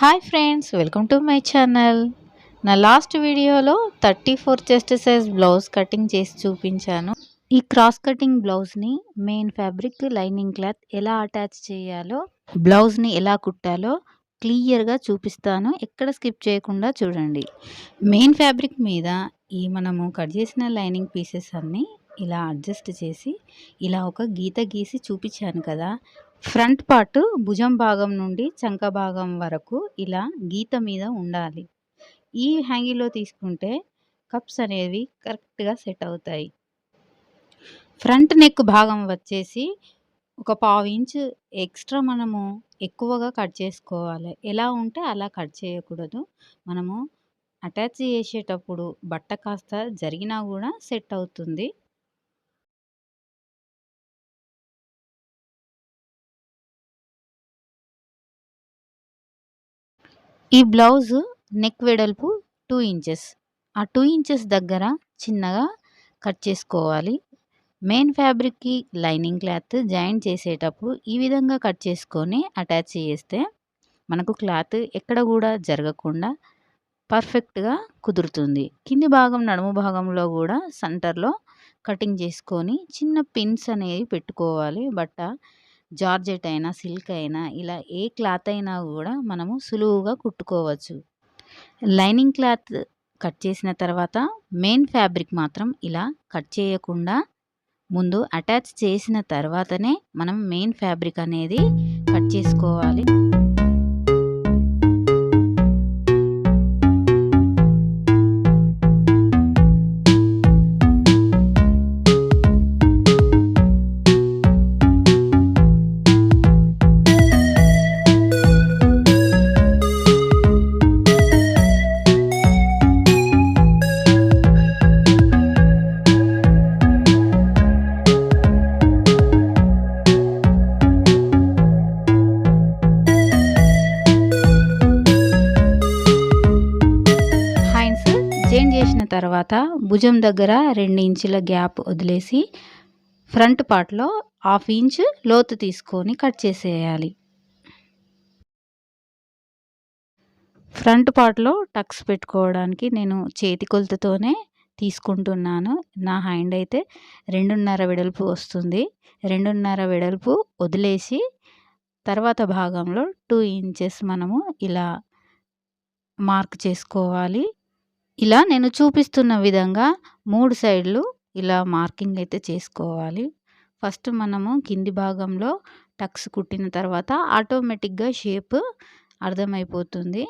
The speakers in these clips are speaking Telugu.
Hi friends welcome to my channel నా లాస్ట్ వీడియోలో thirty four chest size blouse cutting చేసి చూపించాను. ఈ క్రాస్ కటింగ్ బ్లౌజ్ని మెయిన్ ఫ్యాబ్రిక్ లైనింగ్ క్లాత్ ఎలా అటాచ్ చేయాలో బ్లౌజ్ని ఎలా కుట్టాలో క్లియర్గా చూపిస్తాను. ఎక్కడ స్కిప్ చేయకుండా చూడండి. మెయిన్ ఫ్యాబ్రిక్ మీద ఈ మనము కట్ చేసిన లైనింగ్ పీసెస్ అన్నీ ఇలా అడ్జస్ట్ చేసి ఇలా ఒక గీత గీసి చూపించాను కదా ఫ్రంట్ పార్ట్ భుజం భాగం నుండి చంక భాగం వరకు ఇలా గీత మీద ఉండాలి. ఈ హ్యాంగిల్లో తీసుకుంటే కప్స్ అనేవి కరెక్ట్గా సెట్ అవుతాయి. ఫ్రంట్ నెక్ భాగం వచ్చేసి ఒక పావు ఇంచ్ ఎక్స్ట్రా మనము ఎక్కువగా కట్ చేసుకోవాలి. ఎలా ఉంటే అలా కట్ చేయకూడదు. మనము అటాచ్ చేసేటప్పుడు బట్ట కాస్త జరిగినా కూడా సెట్ అవుతుంది. ఈ బ్లౌజ్ నెక్ వెడల్పు టూ ఇంచెస్. ఆ టూ ఇంచెస్ దగ్గర చిన్నగా కట్ చేసుకోవాలి. మెయిన్ ఫ్యాబ్రిక్కి లైనింగ్ క్లాత్ జాయింట్ చేసేటప్పుడు ఈ విధంగా కట్ చేసుకొని అటాచ్ చేస్తే మనకు క్లాత్ ఎక్కడ కూడా జరగకుండా పర్ఫెక్ట్గా కుదురుతుంది. కింది భాగం నడుము భాగంలో కూడా సెంటర్లో కటింగ్ చేసుకొని చిన్న పిన్స్ అనేవి పెట్టుకోవాలి. బట్ట జార్జెట్ అయినా సిల్క్ అయినా ఇలా ఏ క్లాత్ అయినా కూడా మనము సులువుగా కుట్టుకోవచ్చు. లైనింగ్ క్లాత్ కట్ చేసిన తర్వాత మెయిన్ ఫ్యాబ్రిక్ మాత్రం ఇలా కట్ చేయకుండా ముందు అటాచ్ చేసిన తర్వాతనే మనం మెయిన్ ఫ్యాబ్రిక్ అనేది కట్ చేసుకోవాలి. తర్వాత భుజం దగ్గర రెండు ఇంచుల గ్యాప్ వదిలేసి ఫ్రంట్ పార్ట్లో హాఫ్ ఇంచ్ లోతు తీసుకొని కట్ చేసేయాలి. ఫ్రంట్ పార్ట్లో టక్స్ పెట్టుకోవడానికి నేను చేతి కొలతతోనే తీసుకుంటున్నాను. నా హ్యాండ్ అయితే రెండున్నర వెడల్పు వస్తుంది. రెండున్నర వెడల్పు వదిలేసి తర్వాత భాగంలో టూ ఇంచెస్ మనము ఇలా మార్క్ చేసుకోవాలి. ఇలా నేను చూపిస్తున్న విధంగా మూడు సైడ్లు ఇలా మార్కింగ్ అయితే చేసుకోవాలి. ఫస్ట్ మనము కింది భాగంలో టక్స్ కుట్టిన తర్వాత ఆటోమేటిక్గా షేప్ అర్థమైపోతుంది.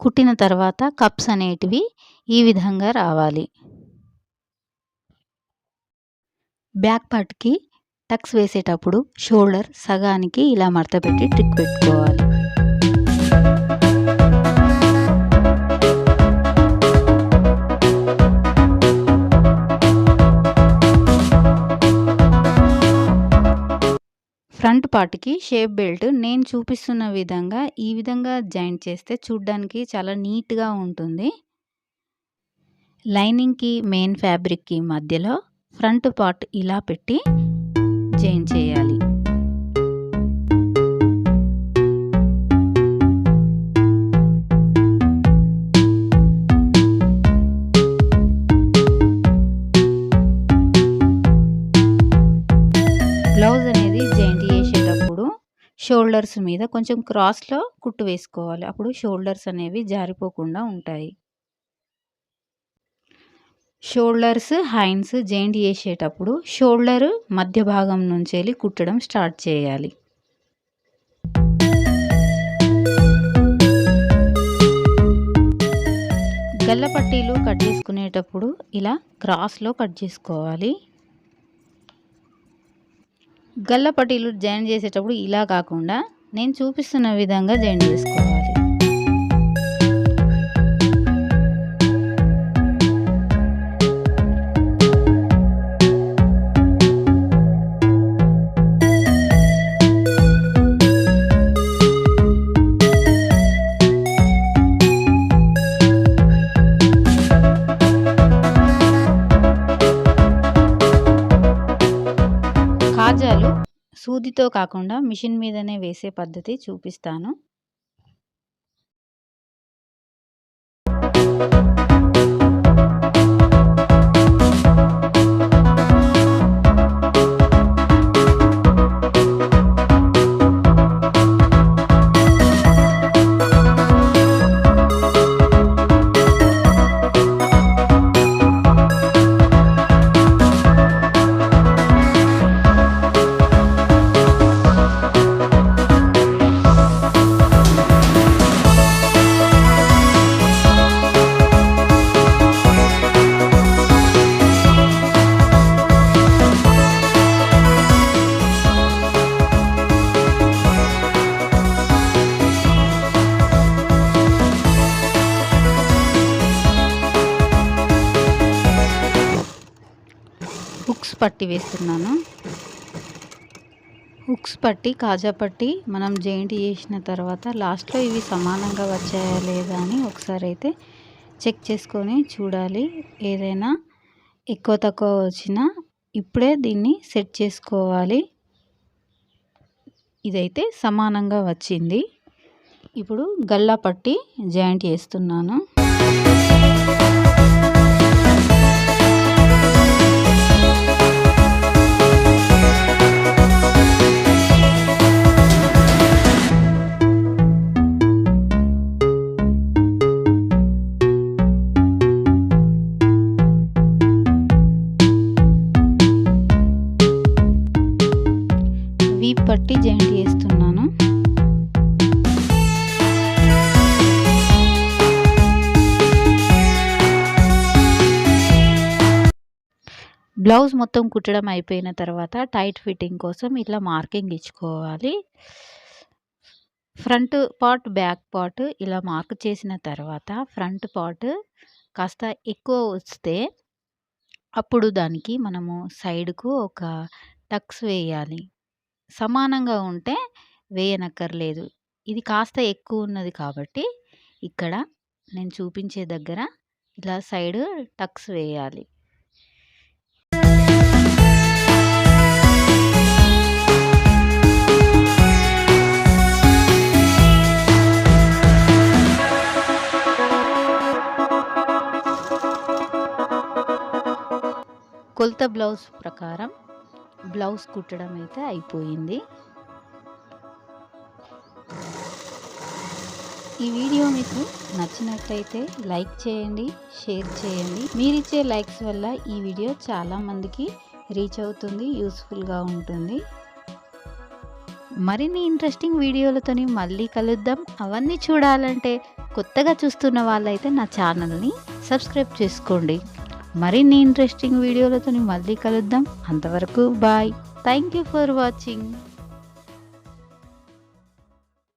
కుట్టిన తర్వాత కప్స్ అనేటివి ఈ విధంగా రావాలి. బ్యాక్ పార్ట్కి టక్స్ వేసేటప్పుడు షోల్డర్ సగానికి ఇలా మడత పెట్టి ట్రిక్ పెట్టుకోవాలి. ఫ్రంట్ పార్ట్కి షేప్ బెల్ట్ నేను చూపిస్తున్న విధంగా ఈ విధంగా జాయింట్ చేస్తే చూడ్డానికి చాలా నీట్గా ఉంటుంది. లైనింగ్కి మెయిన్ ఫ్యాబ్రిక్కి మధ్యలో ఫ్రంట్ పార్ట్ ఇలా పెట్టి పరిచయం చేయాలి. బ్లౌజ్ అనేది జాయింట్ చేసేటప్పుడు షోల్డర్స్ మీద కొంచెం క్రాస్లో కుట్టు వేసుకోవాలి. అప్పుడు షోల్డర్స్ అనేవి జారిపోకుండా ఉంటాయి. షోల్డర్స్ హ్యాండ్స్ జాయింట్ చేసేటప్పుడు షోల్డర్ మధ్య భాగం నుంచి వెళ్ళి కుట్టడం స్టార్ట్ చేయాలి. గల్ల పట్టీలు కట్ చేసుకునేటప్పుడు ఇలా క్రాస్లో కట్ చేసుకోవాలి. గల్ల పట్టీలు జాయిన్ చేసేటప్పుడు ఇలా కాకుండా నేను చూపిస్తున్న విధంగా జాయిన్ చేసుకోవాలి. సూదితో కాకుండా మిషన్ మీదనే వేసే పద్ధతి చూపిస్తాను. పట్టి వేస్తున్నాను. హుక్స్ పట్టి కాజా పట్టి మనం జాయింట్ చేసిన తర్వాత లాస్ట్లో ఇవి సమానంగా వచ్చాయా లేదా అని ఒకసారి అయితే చెక్ చేసుకొని చూడాలి. ఏదైనా ఎక్కువ తక్కువ వచ్చినా ఇప్పుడే దీన్ని సెట్ చేసుకోవాలి. ఇదైతే సమానంగా వచ్చింది. ఇప్పుడు గల్లా పట్టి జాయింట్ చేస్తున్నాను. వీప్ పట్టి జాయింట్ చేస్తున్నాను. బ్లౌజ్ మొత్తం కుట్టడం అయిపోయిన తర్వాత టైట్ ఫిట్టింగ్ కోసం ఇట్లా మార్కింగ్ ఇచ్చుకోవాలి. ఫ్రంట్ పార్ట్ బ్యాక్ పార్ట్ ఇలా మార్క్ చేసిన తర్వాత ఫ్రంట్ పార్ట్ కాస్త ఎక్కువ వస్తే అప్పుడు దానికి మనము సైడ్కు ఒక టక్స్ వేయాలి. సమానంగా ఉంటే వేయనక్కర్లేదు. ఇది కాస్త ఎక్కువ ఉన్నది కాబట్టి ఇక్కడ నేను చూపించే దగ్గర ఇలా సైడ్ టక్స్ వేయాలి. కొలత బ్లౌజ్ ప్రకారం బ్లౌజ్ కుట్టడం అయితే అయిపోయింది. ఈ వీడియో మీకు నచ్చినట్లయితే లైక్ చేయండి షేర్ చేయండి. మీరిచ్చే లైక్స్ వల్ల ఈ వీడియో చాలామందికి రీచ్ అవుతుంది యూస్ఫుల్గా ఉంటుంది. మరిన్ని ఇంట్రెస్టింగ్ వీడియోలతోని మళ్ళీ కలుద్దాం. అవన్నీ చూడాలంటే కొత్తగా చూస్తున్న వాళ్ళైతే నా ఛానల్ని సబ్స్క్రైబ్ చేసుకోండి. మరిన్ని ఇంట్రెస్టింగ్ వీడియోలతో మళ్ళీ కలుద్దాం. అంతవరకు bye thank you for watching